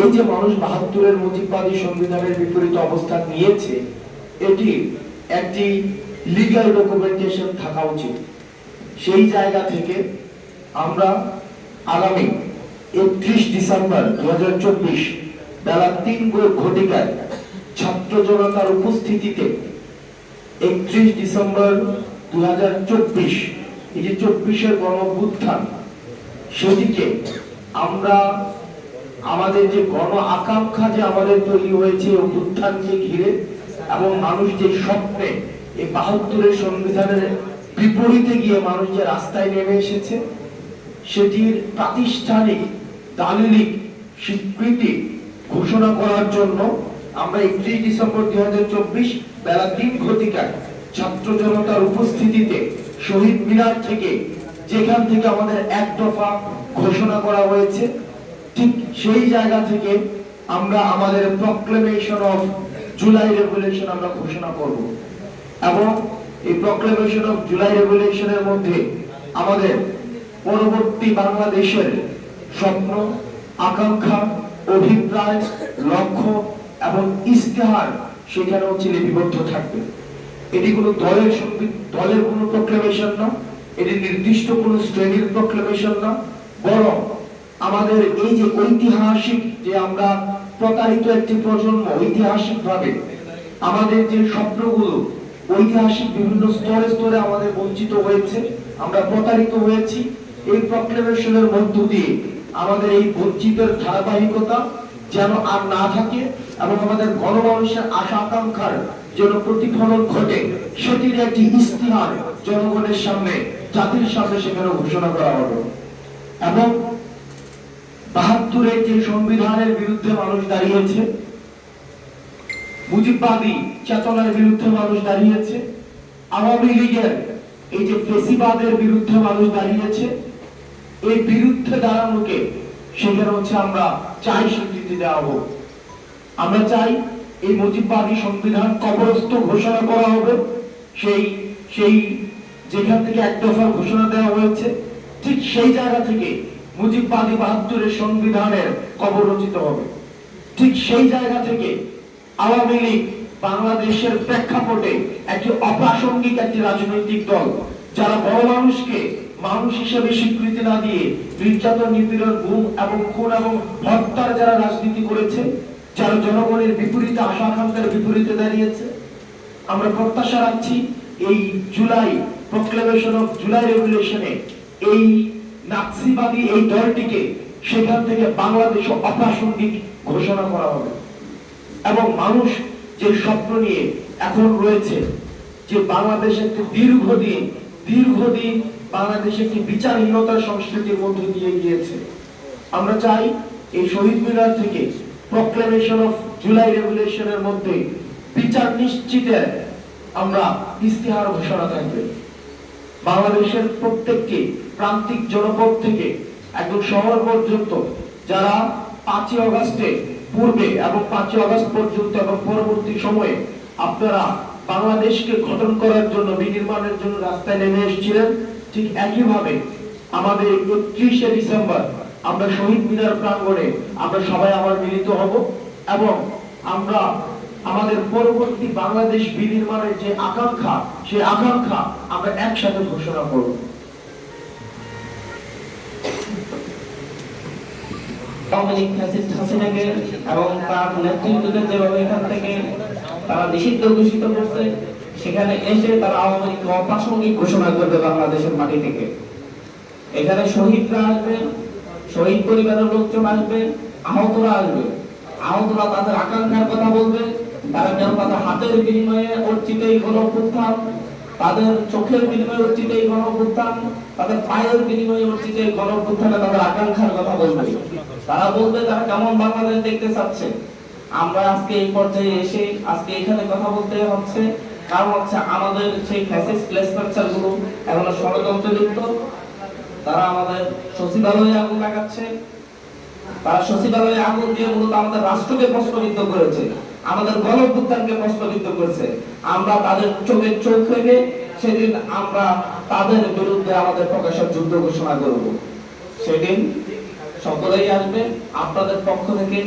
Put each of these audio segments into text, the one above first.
এই যে মানুষ বাহাত্তরের মুজিববাদী সংবিধানের বিপরীত অবস্থান নিয়েছে, এটি একটি লিগ্যাল ডকুমেন্টেশন থাকা উচিত। সেই জায়গা থেকে আমরা আগামী একত্রিশ ডিসেম্বর দু হাজার চব্বিশ বেলা তিন ঘটিকায় ছাত্র জনতার উপস্থিতিতে একত্রিশ ডিসেম্বর দু হাজার চব্বিশ, এই যে চব্বিশের গণ সেটিকে আমরা আমাদের যে গণ আকাঙ্ক্ষা যে আমাদের তৈরি হয়েছে, অভ্যুত্থানকে ঘিরে, এবং মানুষ যে স্বপ্নে এই বাহাত্তরের সংবিধানের বিপরীতে গিয়ে মানুষ যে রাস্তায় নেমে এসেছে, সেটির প্রাতিষ্ঠানিক দালিলিক স্বীকৃতি ঘোষণা করার জন্য আমরা একত্রিশ ডিসেম্বর দুই হাজার চব্বিশ বেলা তিন ঘটিকায় ছাত্র জনতার উপস্থিতিতে শহীদ মিনার থেকে যেখান থেকে আমাদের এক দফা ঘোষণা করা হয়েছে ঠিক সেই জায়গা থেকে আমরা আমাদের প্রক্লেমেশন অফ জুলাই রেগুলেশন আমরা ঘোষণা করব। এবং এই প্রক্লেমেশন অফ জুলাই রেগুলেশনের মধ্যে আমাদের পরবর্তী বাংলাদেশের স্বপ্ন, আকাঙ্ক্ষা, অভিপ্রায়, লক্ষ্য এবং ইস্তেহার সেখানে হচ্ছে লিপিবদ্ধ থাকবে। এটি কোনো দলের সংবি- দলের কোনো প্রক্লেমেশন না এটি নির্দিষ্ট কোনো শ্রেণির প্রক্লেমেশন না বরং আমাদের এই যে ঐতিহাসিক যে আমরা প্রতারিত একটি প্রজন্ম ঐতিহাসিক ভাবে আমাদের যে স্বপ্নগুলো ঐতিহাসিক বিভিন্ন স্তরে স্তরে আমাদের বঞ্চিত হয়েছে, আমরা প্রতারিত হয়েছি, এই প্রক্লেমেশনের মধ্য দিয়ে আমাদের এই বঞ্চিতের ধারাবাহিকতা যেন আর না থাকে এবং আমাদের গণমানুষের আশা আকাঙ্ক্ষার যেন প্রতিফলন ঘটে, সেটির একটি ইস্তিহার জনগণের সামনে, জাতির সামনে সেখানে ঘোষণা করা হবে। এবং বাহাত্তরের যে সংবিধানের বিরুদ্ধে মানুষ দাঁড়িয়েছে, মুজিববাদী চেতনার বিরুদ্ধে মানুষ দাঁড়িয়েছে, আওয়ামী লীগের এই যে ফেসিবাদের বিরুদ্ধে মানুষ দাঁড়িয়েছে এই বিরুদ্ধে দাঁড়ানোকে সেখানে হচ্ছে আমরা চাই স্বীকৃতি দেওয়া হোক। আমরা চাই এই মুজিববাদী সংবিধান কবরস্থ ঘোষণা করা হবে, সেই সেই যেখান থেকে এক দফার ঘোষণা দেওয়া হয়েছে, ঠিক সেই জায়গা থেকে মুজিববাদী বাহাত্তরের সংবিধানের কবর রচিত হবে। ঠিক সেই জায়গা থেকে আওয়ামী লীগ বাংলাদেশের প্রেক্ষাপটে একটি অপ্রাসঙ্গিক একটি রাজনৈতিক দল, যারা বড় মানুষকে মানুষ হিসেবে স্বীকৃতি না দিয়ে নির্যাতন, নিপীড়ন, গুম এবং খুন এবং হত্যার যারা রাজনীতি করেছে, যারা জনগণের বিপরীতে, আশা আকাঙ্ক্ষার বিপরীতে দাঁড়িয়েছে, আমরা প্রত্যাশা রাখছি এই জুলাই প্রক্লেমেশন অফ জুলাই রেগুলেশনে এই নাৎসিবাদী এই দলটিকে সেখান থেকে বাংলাদেশ অপ্রাসঙ্গিক ঘোষণা করা হবে। এবং মানুষ যে স্বপ্ন নিয়ে এখন রয়েছে, যে বাংলাদেশ একটি দীর্ঘদিন দীর্ঘদিন বাংলাদেশ একটি বিচারহীনতার সংস্কৃতির মধ্য দিয়ে গিয়েছে। আমরা চাই এই শহীদ মিনার থেকে প্রক্লেমেশন অফ জুলাই রেগুলেশনের মধ্যে বিচার নিশ্চিতের আমরা ইস্তেহার ঘোষণা থাকবে। বাংলাদেশের প্রত্যেকটি প্রান্তিক জনপদ থেকে একদম শহর পর্যন্ত যারা পাঁচই অগস্টে পূর্বে এবং পাঁচই অগস্ট পর্যন্ত এবং পরবর্তী সময়ে আপনারা বাংলাদেশকে গঠন করার জন্য, বিনির্মাণের জন্য রাস্তায় নেমে এসেছিলেন, ঠিক একইভাবে আমাদের একত্রিশে ডিসেম্বর আমরা শহীদ মিনার প্রাঙ্গণে আমরা সবাই আবার মিলিত হব এবং আমরা আমাদের পরবর্তী বাংলাদেশ বিনির্মাণের যে আকাঙ্ক্ষা, সেই আকাঙ্ক্ষা আমরা একসাথে ঘোষণা করব। নিষিদ্ধ করছে, সেখানে এসে তারা ঘোষণা করবে বাংলাদেশের মাটি থেকে। এখানে শহীদরা শহীদ পরিবারের লোকজন আহতরা আসবে। আহতরা তাদের আকাঙ্ক্ষার কথা বলবে তারা যেন তাদের হাতের বিনিময়ে অর্জিত এই গণঅভ্যুত্থান তাদের চোখের বিনিময়ে অর্জিত এই গণঅভ্যুত্থান তাদের পায়ের বিনিময়ে অর্জিত এই গণঅভ্যুত্থানে তাদের আকাঙ্ক্ষার কথা বলবে। তারা বলবে, তারা কেমন বাংলাদেশ দেখতে চাচ্ছে? আমরা আজকে এই পর্যায়ে এসে আজকে এখানে কথা বলতে হচ্ছে। কারণ হচ্ছে আমাদের সেই ফ্যাসিস্ট লেসপারচারগুলো এখনও ষড়যন্ত্রযুক্ত তারা আমাদের সচিবালয়ে আগুন লাগাচ্ছে। তারা সচিবালয়ে আগুন দিয়ে মূলত আমাদের রাষ্ট্রকে প্রশ্নবিদ্ধ করেছে। আমাদের গণভুত্থানকে প্রশ্নবিদ্ধ করেছে। আমরা তাদের চোখে চোখ রেখে সেদিন আমরা তাদের বিরুদ্ধে আমাদের প্রকাশের যুদ্ধ ঘোষণা করব। সেদিন সকলেই আসবে, আপনাদের পক্ষ থেকে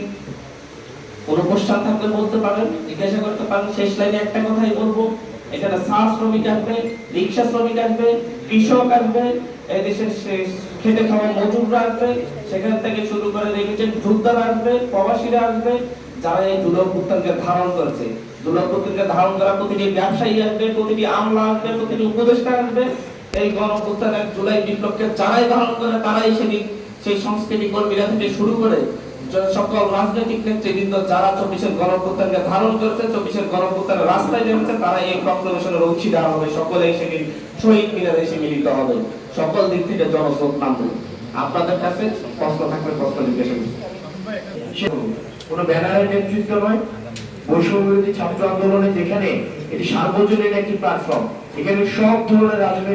কোনো কোশ্চান থাকলে বলতে পারেন, জিজ্ঞাসা করতে পারেন। শেষ লাইনে একটা কথাই বলব, এখানে শ্রমিক আসবে, রিক্সা শ্রমিক আসবে, কৃষক আসবে এই দেশের সে- খেটে খাওয়া মজুররা আসবে, সেখান থেকে শুরু করে রেমিটেন্স যোদ্ধারা আসবে, প্রবাসীরা আসবে যারা এই দুর্লভ উত্থানকে ধারণ করেছে দুর্লভ উত্থানকে ধারণ করা প্রতিটি ব্যবসায়ী আসবে, প্রতিটি আমলা আসবে, প্রতিটি উপদেষ্টা আসবে। এই গণ উত্থানের জুলাই বিপ্লবকে যারাই ধারণ করে, তারাই সেদিন সেই সংস্কৃতি কর্মীরা থেকে শুরু করে সকল রাজনৈতিক নেতৃবৃন্দ যারা চব্বিশের গণপ্রত্যানকে ধারণ করেছে, চব্বিশের গণপ্রত্যানের রাস্তায় নেমেছে তারা এই প্রক্লেমেশনের অংশীদার হবে। সকলে সেদিন শহীদ মিনারে এসে মিলিত হবে। সকল দিক থেকে জনস্রোত নামবে। আপনাদের কাছে প্রশ্ন থাকলে প্রশ্ন জিজ্ঞাসা কোনো ব্যানারের নেতৃত্ব নয়। বৈষম্য ছাত্র আন্দোলনে যেখানে এটি সার্বজনীন একটি প্ল্যাটফর্ম এখানে সব ধরনের রাজনৈতিক